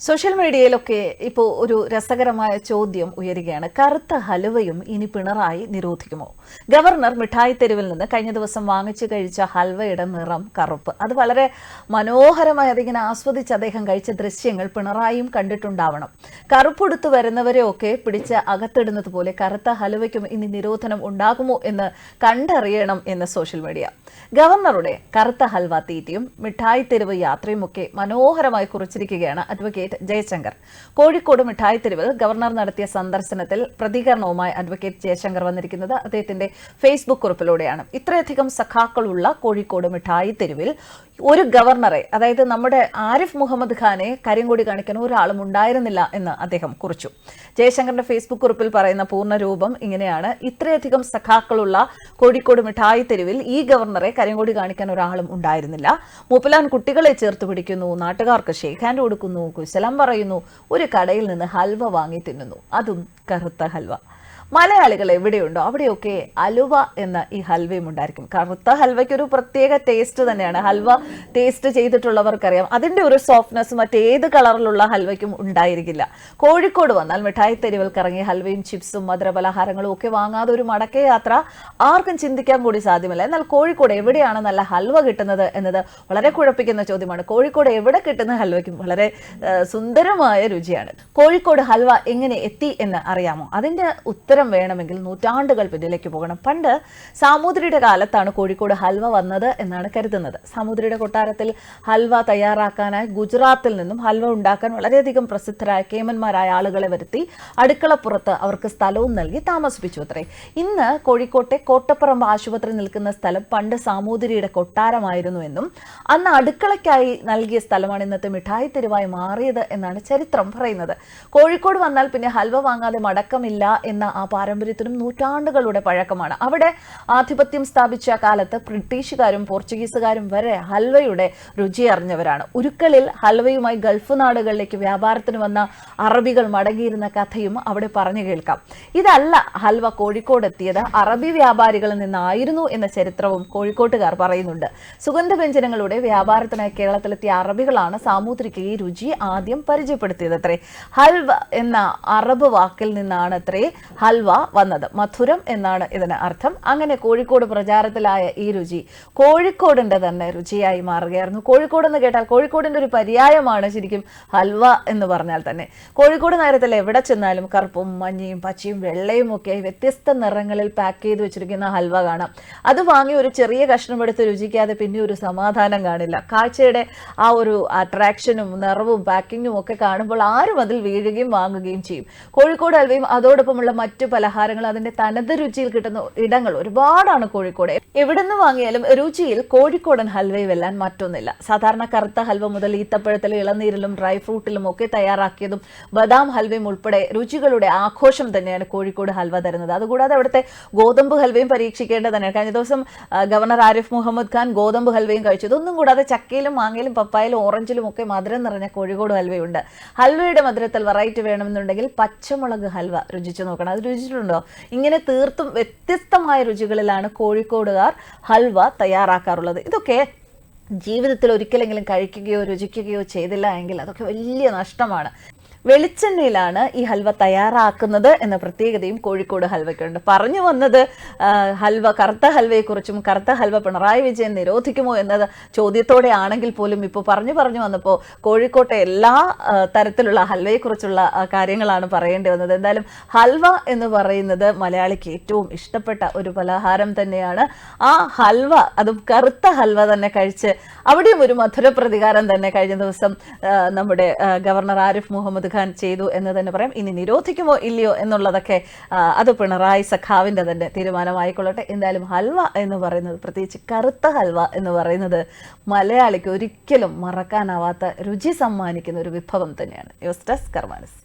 Social മീഡിയയിലൊക്കെ ഇപ്പോൾ ഒരു രസകരമായ ചോദ്യം ഉയരുകയാണ്. കറുത്ത ഹലുവയും ഇനി പിണറായി നിരോധിക്കുമോ? ഗവർണർ മിഠായി തെരുവിൽ നിന്ന് കഴിഞ്ഞ ദിവസം വാങ്ങിച്ചു കഴിച്ച ഹൽവയുടെ നിറം കറുപ്പ്. അത് വളരെ മനോഹരമായി അതിങ്ങനെ ആസ്വദിച്ച് അദ്ദേഹം കഴിച്ച ദൃശ്യങ്ങൾ പിണറായിയും കണ്ടിട്ടുണ്ടാവണം. കറുപ്പെടുത്തു വരുന്നവരെയൊക്കെ പിടിച്ച് അകത്തിടുന്നത് പോലെ കറുത്ത ഹലുവയ്ക്കും ഇനി നിരോധനം ഉണ്ടാകുമോ എന്ന് കണ്ടറിയണം എന്ന് സോഷ്യൽ മീഡിയ. ഗവർണറുടെ കറുത്ത ഹൽവ തീറ്റയും മിഠായി തെരുവ് യാത്രയുമൊക്കെ മനോഹരമായി കുറിച്ചിരിക്കുകയാണ് അഡ്വക്കേറ്റ് ജയശങ്കർ. കോഴിക്കോട് മിഠായി തെരുവിൽ ഗവർണർ നടത്തിയ സന്ദർശനത്തിൽ പ്രതികരണവുമായി അഡ്വക്കേറ്റ് ജയശങ്കർ വന്നിരിക്കുന്നത് അദ്ദേഹത്തിന്റെ ഫേസ്ബുക്ക് കുറിപ്പിലൂടെയാണ്. ഇത്രയധികം സഖാക്കളുള്ള കോഴിക്കോട് മിഠായി തെരുവിൽ ഒരു ഗവർണറെ അതായത് നമ്മുടെ ആരിഫ് മുഹമ്മദ് ഖാനെ കരിങ്കൊടി കാണിക്കാൻ ഒരാളും ഉണ്ടായിരുന്നില്ല എന്ന് അദ്ദേഹം കുറിച്ചു. ജയശങ്കറിന്റെ ഫേസ്ബുക്ക് കുറിപ്പിൽ പറയുന്ന പൂർണരൂപം ഇങ്ങനെയാണ്. ഇത്രയധികം സഖാക്കളുള്ള കോഴിക്കോട് മിഠായി തെരുവിൽ ഈ ഗവർണറെ കരിങ്കൊടി കാണിക്കാൻ ഒരാളും ഉണ്ടായിരുന്നില്ല. മൂപ്പലാൻ കുട്ടികളെ ചേർത്ത് പിടിക്കുന്നു നാട്ടുകാർക്ക് ഷേക്ക് ഹാൻഡ് കൊടുക്കുന്നു കുശലം പറയുന്നു ഒരു കടയിൽ നിന്ന് ഹൽവ വാങ്ങി തിന്നുന്നു. അതും കറുത്ത ഹൽവ. മലയാളികൾ എവിടെയുണ്ടോ അവിടെയൊക്കെ അലുവ എന്ന ഈ ഹൽവയും ഉണ്ടായിരിക്കും. കറുത്ത ഹൽവയ്ക്ക് ഒരു പ്രത്യേക ടേസ്റ്റ് തന്നെയാണ്. ഹൽവ ടേസ്റ്റ് ചെയ്തിട്ടുള്ളവർക്കറിയാം. അതിന്റെ ഒരു സോഫ്റ്റ്നെസ് മറ്റേത് കളറിലുള്ള ഹൽവയ്ക്കും ഉണ്ടായിരിക്കില്ല. കോഴിക്കോട് വന്നാൽ മിഠായി തെരുവിൽ കറങ്ങി ഹൽവയും ചിപ്സും മധുര പലഹാരങ്ങളും ഒക്കെ വാങ്ങാതെ ഒരു മടക്ക യാത്ര ആർക്കും ചിന്തിക്കാൻ കൂടി സാധ്യമല്ല. എന്നാൽ കോഴിക്കോട് എവിടെയാണ് നല്ല ഹൽവ കിട്ടുന്നത് എന്നത് വളരെ കുഴപ്പിക്കുന്ന ചോദ്യമാണ്. കോഴിക്കോട് എവിടെ കിട്ടുന്ന ഹൽവയ്ക്കും വളരെ സുന്ദരമായ രുചിയാണ്. കോഴിക്കോട് ഹൽവ എങ്ങനെ എത്തി എന്ന് അറിയാമോ? അതിന്റെ ഉത്തരം വേണമെങ്കിൽ നൂറ്റാണ്ടുകൾ പിന്നിലേക്ക് പോകണം. പണ്ട് സാമൂതിരിയുടെ കാലത്താണ് കോഴിക്കോട് ഹൽവ വന്നത് എന്നാണ് കരുതുന്നത്. സാമൂതിരിയുടെ കൊട്ടാരത്തിൽ ഹൽവ തയ്യാറാക്കാനായി ഗുജറാത്തിൽ നിന്നും ഹൽവ ഉണ്ടാക്കാൻ വളരെയധികം പ്രസിദ്ധരായ കേമന്മാരായ ആളുകളെ വരുത്തി അടുക്കളപ്പുറത്ത് അവർക്ക് സ്ഥലവും നൽകി താമസിപ്പിച്ചു അത്രേ. ഇന്ന് കോഴിക്കോട്ടെ കോട്ടപ്പുറം ആശുപത്രി നിൽക്കുന്ന സ്ഥലം പണ്ട് സാമൂതിരിയുടെ കൊട്ടാരമായിരുന്നു എന്നും അന്ന് അടുക്കളയ്ക്കായി നൽകിയ സ്ഥലമാണ് ഇന്നത്തെ മിഠായി തെരുവായി മാറിയത് എന്നാണ് ചരിത്രം പറയുന്നത്. കോഴിക്കോട് വന്നാൽ പിന്നെ ഹൽവ വാങ്ങാതെ മടക്കമില്ല എന്ന ആ പാരമ്പര്യത്തിനും നൂറ്റാണ്ടുകളുടെ പഴക്കമാണ്. അവിടെ ആധിപത്യം സ്ഥാപിച്ച കാലത്ത് ബ്രിട്ടീഷുകാരും പോർച്ചുഗീസുകാരും വരെ ഹൽവയുടെ രുചി അറിഞ്ഞവരാണ്. ഉരുക്കളിൽ ഹൽവയുമായി ഗൾഫ് നാടുകളിലേക്ക് വ്യാപാരത്തിന് വന്ന അറബികൾ മടങ്ങിയിരുന്ന കഥയും അവിടെ പറഞ്ഞു കേൾക്കാം. ഇതല്ല ഹൽവ കോഴിക്കോട് എത്തിയത് അറബി വ്യാപാരികളിൽ നിന്നായിരുന്നു എന്ന ചരിത്രവും കോഴിക്കോട്ടുകാർ പറയുന്നുണ്ട്. സുഗന്ധവ്യഞ്ജനങ്ങളുടെ വ്യാപാരത്തിനായി കേരളത്തിലെത്തിയ അറബികളാണ് സാമൂതിരിക്ക് ഈ രുചി ആദ്യം പരിചയപ്പെടുത്തിയത് അത്രേ ഹൽവ എന്ന അറബ് വാക്കിൽ നിന്നാണ് അത്രേ ഹൽവ വന്നത്. മധുരം എന്നാണ് ഇതിന് അർത്ഥം. അങ്ങനെ കോഴിക്കോട് പ്രചാരത്തിലായ ഈ രുചി കോഴിക്കോടിന്റെ തന്നെ രുചിയായി മാറുകയായിരുന്നു. കോഴിക്കോട് എന്ന് കേട്ടാൽ കോഴിക്കോടിന്റെ ഒരു പര്യായമാണ് ശരിക്കും ഹൽവ എന്ന് പറഞ്ഞാൽ തന്നെ. കോഴിക്കോട് നഗരത്തിൽ എവിടെ ചെന്നാലും കറുപ്പും മഞ്ഞയും പച്ചയും വെള്ളയും ഒക്കെ വ്യത്യസ്ത നിറങ്ങളിൽ പാക്ക് ചെയ്ത് വെച്ചിരിക്കുന്ന ഹൽവ കാണാം. അത് വാങ്ങി ഒരു ചെറിയ കഷ്ണം എടുത്ത് രുചിക്കാതെ പിന്നെ ഒരു സമാധാനം കാണില്ല. കാഴ്ചയുടെ ആ ഒരു അട്രാക്ഷനും നിറവും പാക്കിങ്ങും ഒക്കെ കാണുമ്പോൾ ആരും അതിൽ വീഴുകയും വാങ്ങുകയും ചെയ്യും. കോഴിക്കോട് ഹൽവയും അതോടൊപ്പമുള്ള മറ്റു പലഹാരങ്ങൾ അതിന്റെ തനത് രുചിയിൽ കിട്ടുന്ന ഇടങ്ങൾ ഒരുപാടാണ് കോഴിക്കോട്. എവിടെ നിന്ന് വാങ്ങിയാലും രുചിയിൽ കോഴിക്കോടൻ ഹൽവയെ വെല്ലാൻ മറ്റൊന്നില്ല. സാധാരണ കറുത്ത ഹൽവ മുതൽ ഈത്തപ്പഴത്തിലും ഇളനീരിലും ഡ്രൈ ഫ്രൂട്ടിലും ഒക്കെ തയ്യാറാക്കിയതും ബദാം ഹൽവയും ഉൾപ്പെടെ രുചികളുടെ ആഘോഷം തന്നെയാണ് കോഴിക്കോട് ഹൽവ തരുന്നത്. അതുകൂടാതെ അവിടുത്തെ ഗോതമ്പ് ഹൽവയും പരീക്ഷിക്കേണ്ടത് തന്നെയാണ് കഴിഞ്ഞ ദിവസം ഗവർണർ ആരിഫ് മുഹമ്മദ് ഖാൻ ഗോതമ്പ് ഹൽവയും കഴിച്ചു. ഇതൊന്നും കൂടാതെ ചക്കയിലും മാങ്ങയിലും പപ്പായയിലും ഓറഞ്ചിലും ഒക്കെ മധുരം നിറഞ്ഞ കോഴിക്കോട് ഹൽവയുണ്ട്. ഹൽവയുടെ മധുരത്തിൽ വെറൈറ്റി വേണമെന്നുണ്ടെങ്കിൽ പച്ചമുളക് ഹൽവ രുചിച്ചു നോക്കണം. അത് രുചിച്ചിട്ടുണ്ടോ ഇങ്ങനെ തീർത്തും വ്യത്യസ്തമായ രുചികളിലാണ് കോഴിക്കോടുകാർ ഹൽവ തയ്യാറാക്കാറുള്ളത്. ഇതൊക്കെ ജീവിതത്തിൽ ഒരിക്കലെങ്കിലും കഴിക്കുകയോ രുചിക്കുകയോ ചെയ്തില്ല എങ്കിൽ അതൊക്കെ വലിയ നഷ്ടമാണ്. വെളിച്ചെണ്ണയിലാണ് ഈ ഹൽവ തയ്യാറാക്കുന്നത് എന്ന പ്രത്യേകതയും കോഴിക്കോട് ഹൽവയ്ക്കുണ്ട്. പറഞ്ഞു വന്നത് ഹൽവ കറുത്ത ഹൽവയെക്കുറിച്ചും കറുത്ത ഹൽവ പിണറായി വിജയൻ നിരോധിക്കുമോ എന്നത് ചോദ്യത്തോടെ ആണെങ്കിൽ പോലും ഇപ്പോൾ പറഞ്ഞു പറഞ്ഞു വന്നപ്പോൾ കോഴിക്കോട്ടെ എല്ലാ തരത്തിലുള്ള ഹൽവയെക്കുറിച്ചുള്ള കാര്യങ്ങളാണ് പറയേണ്ടി വന്നത്. എന്തായാലും ഹൽവ എന്ന് പറയുന്നത് മലയാളിക്ക് ഏറ്റവും ഇഷ്ടപ്പെട്ട ഒരു പലഹാരം തന്നെയാണ്. ആ ഹൽവ അതും കറുത്ത ഹൽവ തന്നെ കഴിച്ച് അവിടെയും ഒരു മധുര പ്രതികാരം തന്നെ കഴിഞ്ഞ ദിവസം നമ്മുടെ ഗവർണർ ആരിഫ് മുഹമ്മദ് ഖാൻ ചെയ്തു എന്ന് തന്നെ പറയാം. ഇനി നിരോധിക്കുമോ ഇല്ലയോ എന്നുള്ളതൊക്കെ അത് പിണറായി സഖാവിന്റെ തന്നെ തീരുമാനമായിക്കൊള്ളട്ടെ. എന്തായാലും ഹൽവ എന്ന് പറയുന്നത് പ്രത്യേകിച്ച് കറുത്ത ഹൽവ എന്ന് പറയുന്നത് മലയാളിക്ക് ഒരിക്കലും മറക്കാനാവാത്ത രുചി സമ്മാനിക്കുന്ന ഒരു വിഭവം തന്നെയാണ്. യോസ്റ്റസ് കർമാനസ്.